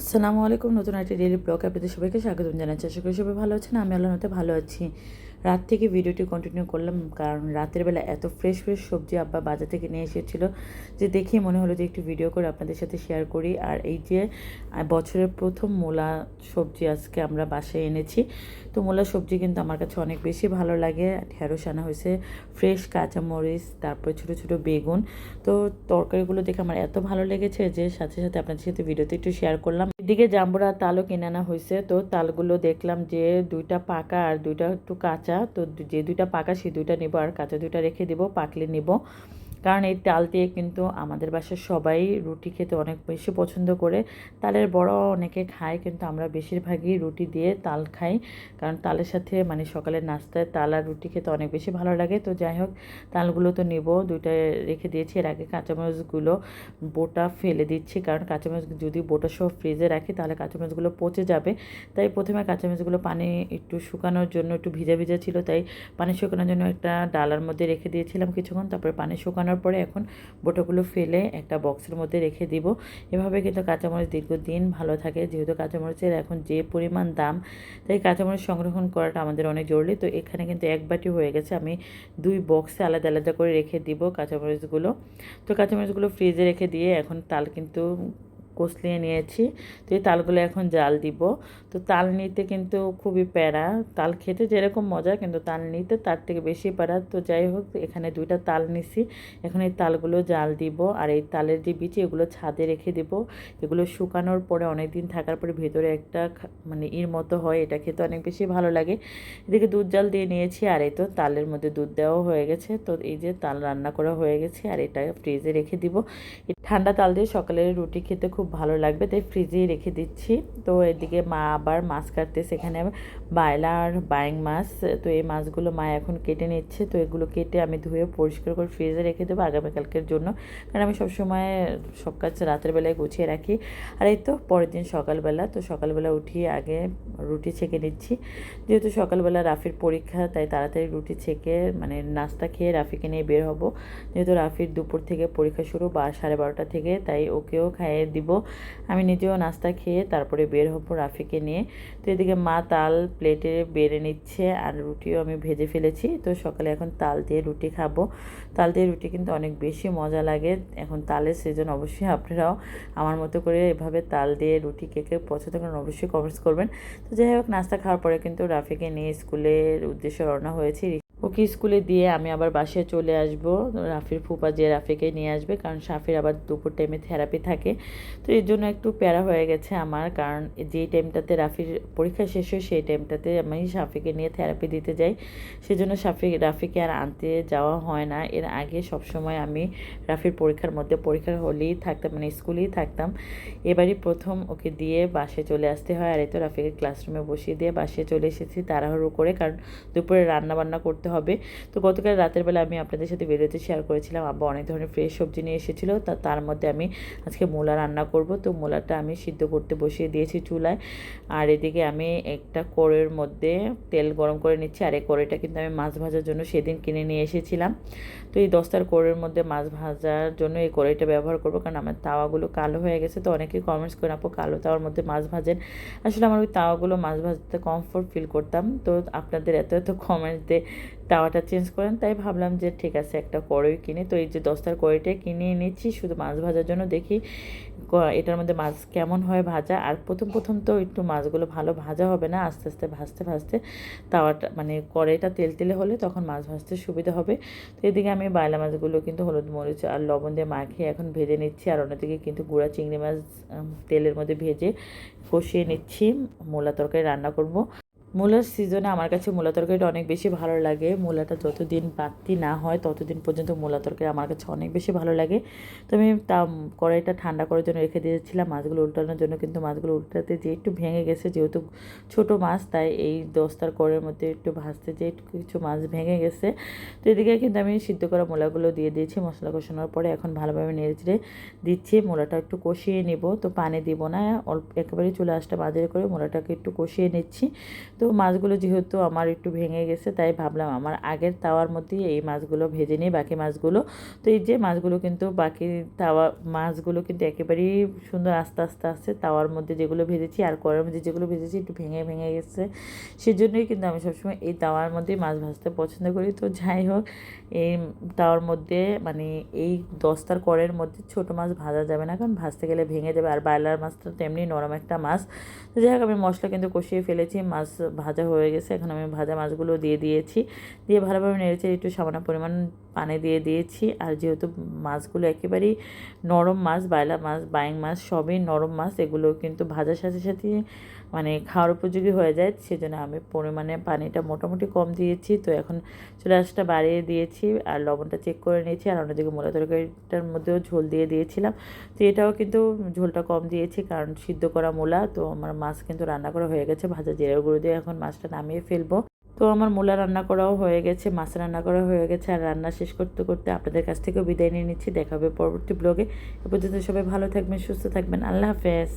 আসসালামু আলাইকুম, নতুন একটি ডেলি ব্লগ আপনাদের সবাইকে স্বাগতম জানাচ্ছি। আশা করি সবাই ভালো আছেন, আমি আল্লাহ নতুন ভালো আছি। রাত থেকে ভিডিওটি কন্টিনিউ করলাম, কারণ রাতের বেলা এত ফ্রেশ ফ্রেশ সবজি আব্বা বাজার থেকে নিয়ে এসেছিল যে দেখে মনে হলো যে একটু ভিডিও করে আপনাদের সাথে শেয়ার করি। আর এই যে বছরের প্রথম মূলা সবজি আজকে আমরা বাসায় এনেছি। তো মূলা সবজি কিন্তু আমার কাছে অনেক বেশি ভালো লাগে। ঢেঁড়স আনা হয়েছে ফ্রেশ কাঁচামরিচ, তারপরে ছোটো ছোটো বেগুন। তো তরকারিগুলো দেখে আমার এত ভালো লেগেছে যে সাথে সাথে আপনাদের সাথে ভিডিওতে একটু শেয়ার করলাম। এদিকে জাম্বুরা তালও কিনে আনা হয়েছে। তো তালগুলো দেখলাম যে দুইটা পাকা আর দুইটা একটু কাঁচা। তো যে দুইটা পাকা, সে দুইটা নিব আর কাঁচা দুইটা রেখে দিব, পাকলে নিব। কারণ এই তাল দিয়ে কিন্তু আমাদের বাসার সবাই রুটি খেতে অনেক বেশি পছন্দ করে। তালের বড় অনেকে খায়, কিন্তু আমরা বেশিরভাগই রুটি দিয়ে তাল খাই। কারণ তালের সাথে মানে সকালের নাস্তায় তাল আর রুটি খেতে অনেক বেশি ভালো লাগে। তো যাই হোক, তালগুলো তো নিব। দুইটা রেখে দিয়েছি। এর আগে কাঁচামরিচগুলো বোটা ফেলে দিচ্ছি। কারণ কাঁচামরিচ যদি বোটা সহ ফ্রিজে রাখি, তাহলে কাঁচামরিচগুলো পচে যাবে। তাই প্রথমে কাঁচামরিচগুলো পানি একটু শুকানোর জন্য একটু ভিজা ভিজা ছিল, তাই পানি শুকানোর জন্য একটা ডালার মধ্যে রেখে দিয়েছিলাম কিছুক্ষণ। তারপরে পানি শুকানোর পরে এখন বোটাগুলো ফেলে একটা বক্সের মধ্যে রেখে দিব। এভাবে কিন্তু কাঁচামরিচ দীর্ঘদিন ভালো থাকে। যেহেতু কাঁচামরিচের এখন যে পরিমাণ দাম, তাই কাঁচামরিচ সংরক্ষণ করাটা আমাদের অনেক জরুরি। তো এখানে কিন্তু এক বাটি হয়ে গেছে। আমি দুই বক্সে আলাদা আলাদা করে রেখে দিব কাঁচামরিচগুলো। তো কাঁচামরিচগুলো ফ্রিজে রেখে দিয়ে এখন তাল কিন্তু কষলিয়ে নিয়েছি। তো এই তালগুলো এখন জাল দিব। তো তাল নিতে কিন্তু খুবই প্যারা। তাল খেতে যেরকম মজা, কিন্তু তাল নিতে তার থেকে বেশি প্যারা। তো যাই হোক, এখানে দুইটা তাল নিছি। এখন এই তালগুলো জাল দিব। আর এই তালের যে বিচি, এগুলো ছাদে রেখে দিব। এগুলো শুকানোর পরে অনেক দিন থাকার পরে ভেতরে একটা মানে ইর মতো হয়। এটা খেতে অনেক বেশি ভালো লাগে। এদিকে দুধ জাল দিয়ে নিয়েছি। আর এই তো তালের মধ্যে দুধ দেওয়াও হয়ে গেছে। তো এই যে তাল রান্না করা হয়ে গেছে। আর এটা ফ্রিজে রেখে দিব। ঠান্ডা তাল দিয়ে সকালে রুটি খেতে খুব ভালো লাগবে, তাই ফ্রিজেই রেখে দিচ্ছি। তো এদিকে মা আবার মাছ কাটতে সেখানে বায়লা আর বাইং মাছ, তো এই মাছগুলো মা এখন কেটে নিচ্ছে। তো এগুলো কেটে আমি ধুয়ে পরিষ্কার করে ফ্রিজে রেখে দেবো আগামীকালকের জন্য। কারণ আমি সবসময় সব কাজ রাতের বেলায় গুছিয়ে রাখি। আর এই তো পরের দিন সকালবেলা, তো সকালবেলা উঠিয়ে আগে রুটি ছেঁকে নিচ্ছি। যেহেতু সকালবেলা রাফির পরীক্ষা, তাই তাড়াতাড়ি রুটি ছেঁকে মানে নাস্তা খেয়ে রাফিকে নিয়ে বের হব। যেহেতু রাফির দুপুর থেকে পরীক্ষা শুরু বা সাড়ে বারোটা থেকে, তাই ওকেও খাইয়ে দিব। আমি নিজেও নাস্তা খেয়ে তারপরে বের হব রাফিকে নিয়ে। তো এদিকে মা তাল প্লেটে বেড়ে নিচ্ছে আর রুটিও আমি ভেজে ফেলেছি। তো সকালে এখন তাল দিয়ে রুটি খাব। তাল দিয়ে রুটি কিন্তু অনেক বেশি মজা লাগে। এখন তালের সিজন অবশ্যই আপনারাও আমার মতো করে এভাবে তাল দিয়ে রুটি কে কে পছন্দ করেন অবশ্যই কমেন্টস করবেন। তো যাই হোক, নাস্তা খাওয়ার পরে কিন্তু রাফিকে নিয়ে স্কুলের উদ্দেশ্যে রওনা হয়েছি। ওকে স্কুলে দিয়ে আমি আবার বাসায় চলে আসব। রাফির ফুপা যে রাফিকে নিয়ে আসবে, কারণ সাফির আবার দুপুর টাইমে থেরাপি থাকে। তো এর জন্য একটু প্যারা হয়ে গেছে আমার, কারণ যেই টাইমটাতে রাফির পরীক্ষা শেষ হয়, সেই টাইমটাতে আমি সাফিকে নিয়ে থেরাপি দিতে যাই। সেজন্য সাফি রাফিকে আর আনতে যাওয়া হয় না। এর আগে সবসময় আমি রাফির পরীক্ষার মধ্যে পরীক্ষা হলেই থাকতাম মানে স্কুলেই থাকতাম। এবারই প্রথম ওকে দিয়ে বাসে চলে আসতে হয়। আর এই তো রাফিকে ক্লাসরুমে বসিয়ে দিয়ে বাসে চলে এসেছি তাড়াহুড়ো করে, কারণ দুপুরে রান্না বান্না করতে হবে। তো গতকাল রাতের বেলা আমি আপনাদের সাথে বেরোতে শেয়ার করেছিলাম, আব্বা অনেক ধরনের ফ্রেশ সবজি নিয়ে এসেছিল। তা, তার মধ্যে আমি আজকে মূলা রান্না করব। তো মূলাটা আমি সিদ্ধ করতে বসিয়ে দিয়েছি চুলায়। আর এদিকে আমি একটা কড়ের মধ্যে তেল গরম করে নিচ্ছি। আর এই কড়াইটা কিন্তু আমি মাছ ভাজার জন্য সেদিন কিনে নিয়ে এসেছিলাম। তো এই দস্তার কড়ের মধ্যে মাছ ভাজার জন্য এই কড়াইটা ব্যবহার করব। কারণ আমার তাওয়াগুলো কালো হয়ে গেছে। তো অনেকেই কমেন্টস করে আপু, কালো তাওয়ার মধ্যে মাছ ভাজেন। আসলে আমার ওই তাওয়াগুলো মাছ ভাজতে কমফোর্ট ফিল করতাম। তো আপনাদের এত এত কমেন্টস দিয়ে তাওয়াটা চেঞ্জ করেন, তাই ভাবলাম যে ঠিক আছে, একটা কড়াই কিনে। তো এই যে দস্তার কড়াইটা কিনে নিচ্ছি শুধু মাছ ভাজার জন্য দেখি এটার মধ্যে মাছ কেমন হয় ভাজা। আর প্রথম প্রথম তো একটু মাছগুলো ভালো ভাজা হবে না, আস্তে আস্তে ভাজতে ভাজতে তাওয়াটা মানে কড়াইটা তেল, তেলে হলে তখন মাছ ভাজতে সুবিধা হবে। তো এদিকে আমি বাইলা মাছগুলো কিন্তু হলুদ মরিচ আর লবণ দিয়ে মাখিয়ে এখন ভেজে নিচ্ছি। আর অন্যদিকে কিন্তু গুঁড়া চিংড়ি মাছ তেলের মধ্যে ভেজে কষিয়ে নিচ্ছি। মূলা তরকারি রান্না করব। মূলার সিজনে আমার কাছে মূলা তরকারিটা অনেক বেশি ভালো লাগে। মূলাটা যতদিন বাতি না হয়, ততদিন পর্যন্ত মূলা তরকারি আমার কাছে অনেক বেশি ভালো লাগে। তো আমি তা কড়াইটা ঠান্ডা করার জন্য রেখে দিয়েছিলাম, মাছগুলো উল্টানোর জন্য, কিন্তু মাছগুলো উল্টাতে যে একটু ভেঙে গেছে, যেহেতু ছোট মাছ, তাই এই দস্তার কড়ের মধ্যে একটু ভাজতে যে একটু কিছু মাছ ভেঙে গেছে। তো এদিকে কিন্তু আমি সিদ্ধ করা মূলাগুলো দিয়ে দিয়েছি, মশলা কষানোর পরে এখন ভালোভাবে নেড়ে দিচ্ছি, মূলাটা একটু কষিয়ে নিব। তো পানি দিব না, অল্প একেবারেই চলে আসটা বাজারে করে মূলাটাকে একটু কষিয়ে নিচ্ছি। তো মাছগুলো যেহেতু আমার একটু ভেঙে গেছে, তাই ভাবলাম আমার আগের তাওয়ার মধ্যেই এই মাছগুলো ভেজে নিই, বাকি মাছগুলো। তো এই যে মাছগুলো কিন্তু বাকি তাওয়া, মাছগুলো কিন্তু একেবারেই সুন্দর আস্তে আস্তে আস্তে তাওয়ার মধ্যে যেগুলো ভেজেছি আর কড়ার মধ্যে যেগুলো ভেজেছি একটু ভেঙে ভেঙে গেছে। সেজন্যই কিন্তু আমি সবসময় এই তাওয়ার মধ্যেই মাছ ভাজতে পছন্দ করি। তো যাই হোক, এই তাওয়ার মধ্যে মানে এই দস্তার কড়ের মধ্যে ছোটো মাছ ভাজা যাবে না, কারণ ভাজতে গেলে ভেঙে যাবে। আর বাইলার মাছটা তেমনি নরম একটা মাছ। তো যাই হোক, আমি মশলা কিন্তু কষিয়ে ফেলেছি। মাছ ভাজা হয়ে গেছে। এখন আমি ভাজা মাছগুলো দিয়ে দিয়েছি। দিয়ে ভালোভাবে নেড়েছে একটু সামান্য পরিমাণ পানি দিয়ে দিয়েছি। আর যেহেতু মাছগুলো একেবারেই নরম মাছ বাইলা মাছ, বাইং মাছ, সবই নরম মাছ, এগুলো কিন্তু ভাজার সাথে সাথে মানে খাওয়ার উপযোগী হয়ে যায়। সেজন্য আমি পরিমাণে পানিটা মোটামুটি কম দিয়েছি। তো এখন চুলা আঁচটা বাড়িয়ে দিয়েছি আর লবণটা চেক করে নিয়েছি। আর অন্যদিকে মূলা তরকারিটার মধ্যেও ঝোল দিয়ে দিয়েছিলাম। তো এটাও কিন্তু ঝোলটা কম দিয়েছি কারণ সিদ্ধ করা মূলা। তো আমার মাছ কিন্তু রান্না করা হয়ে গেছে। ভাজা জিরা গুঁড়ো দিয়ে এখন মাছটা নামিয়ে ফেলব। তো আমার মূলা রান্না করাও হয়ে গেছে, মাছ রান্না করা হয়ে গেছে, আর রান্না শেষ করতে করতে আপনাদের কাছ থেকেও বিদায় নিয়ে নিচ্ছি। দেখা হবে পরবর্তী ব্লগে এ পর্যন্ত সবাই ভালো থাকবেন, সুস্থ থাকবেন। আল্লাহ হাফেজ।